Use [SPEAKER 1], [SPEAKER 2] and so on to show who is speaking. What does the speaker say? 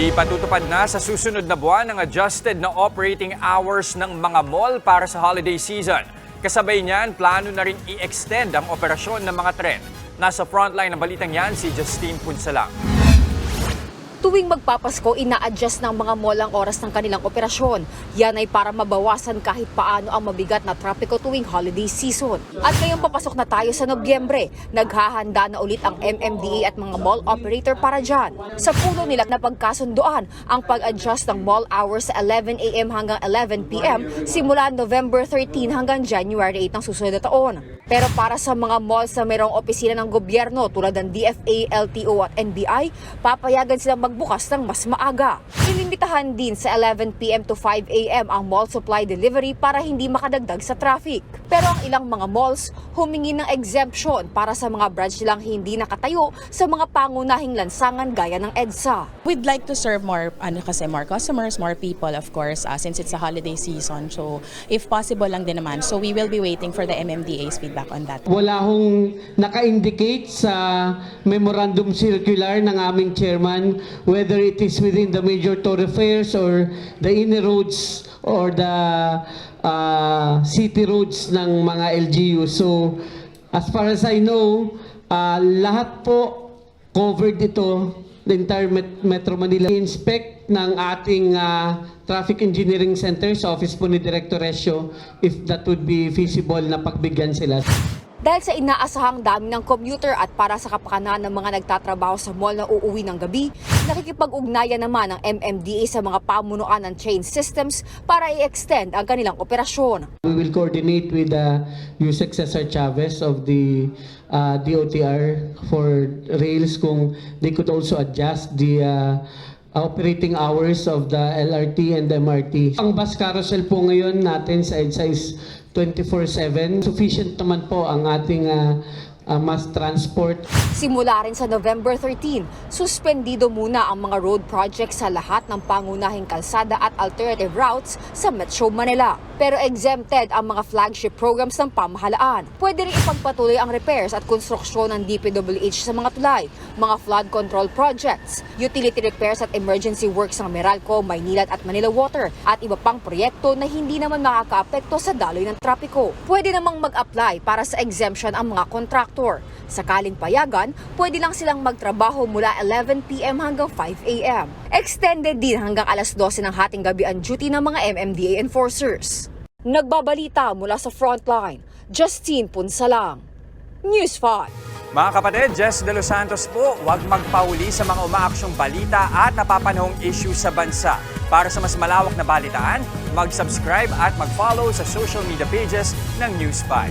[SPEAKER 1] Ipatutupad na sa susunod na buwan ang adjusted na operating hours ng mga mall para sa holiday season. Kasabay niyan, plano na rin i-extend ang operasyon ng mga tren. Nasa frontline ng balitang yan si Justine Punsalang.
[SPEAKER 2] Tuwing magpapasko, ina-adjust ng mga mall ang oras ng kanilang operasyon. Yan ay para mabawasan kahit paano ang mabigat na trapiko tuwing holiday season. At ngayong papasok na tayo sa Nobyembre, naghahanda na ulit ang MMDA at mga mall operator para dyan. Sa puno nila na pagkasunduan ang pag-adjust ng mall hours sa 11 a.m. hanggang 11 p.m. simula November 13 hanggang January 8 ng susunod na taon. Pero para sa mga malls na mayroong opisina ng gobyerno tulad ng DFA, LTO at NBI, papayagan silang magbukas ng mas maaga. Ilimitahan din sa 11pm to 5am ang mall supply delivery para hindi makadagdag sa traffic. Pero ang ilang mga malls humingi ng exemption para sa mga branch nilang hindi nakatayo sa mga pangunahing lansangan gaya ng EDSA.
[SPEAKER 3] We'd like to serve more ano kasi more customers, more people of course uh, since it's a holiday season. So if possible lang din naman. So we will be waiting for the MMDA's feedback on that.
[SPEAKER 4] Wala hong naka-indicate sa memorandum circular ng aming chairman whether it is within the major thoroughfares or the inner roads or the uh, city roads ng mga LGU. So as far as I know, uh, lahat po covered ito the entire Met- Metro Manila. Inspect ng ating uh, Traffic Engineering Center sa office po ni Director Resio if that would be feasible na pagbigyan sila.
[SPEAKER 2] Dahil sa inaasahang dami ng commuter at para sa kapakanan ng mga nagtatrabaho sa mall na uuwi ng gabi, nakikipag-ugnayan naman ang MMDA sa mga pamunuan ng train systems para i-extend ang kanilang operasyon.
[SPEAKER 4] We will coordinate with uh, Yusek Cesar Chavez of the uh, DOTR for rails kung they could also adjust the uh, operating hours of the LRT and MRT. Ang bus carousel po ngayon natin sa EDSA is 24-7. Sufficient naman po ang ating uh, uh, mass transport.
[SPEAKER 2] Simula rin sa November 13, suspendido muna ang mga road projects sa lahat ng pangunahing kalsada at alternative routes sa Metro Manila. Pero exempted ang mga flagship programs ng pamahalaan. Pwede rin ipagpatuloy ang repairs at konstruksyon ng DPWH sa mga tulay, mga flood control projects, utility repairs at emergency works ng Meralco, Maynilad at Manila Water at iba pang proyekto na hindi naman makakaapekto sa daloy ng trapiko. Pwede namang mag-apply para sa exemption ang mga kontraktor. Sakaling payagan, pwede lang silang magtrabaho mula 11pm hanggang 5am. Extended din hanggang alas 12 ng hating gabi ang duty ng mga MMDA enforcers. Nagbabalita mula sa frontline, Justine Punsalang. News 5.
[SPEAKER 1] Mga kapatid, Jess De Los Santos po, huwag magpauli sa mga umaaksyong balita at napapanahong issue sa bansa. Para sa mas malawak na balitaan, mag-subscribe at mag-follow sa social media pages ng News 5.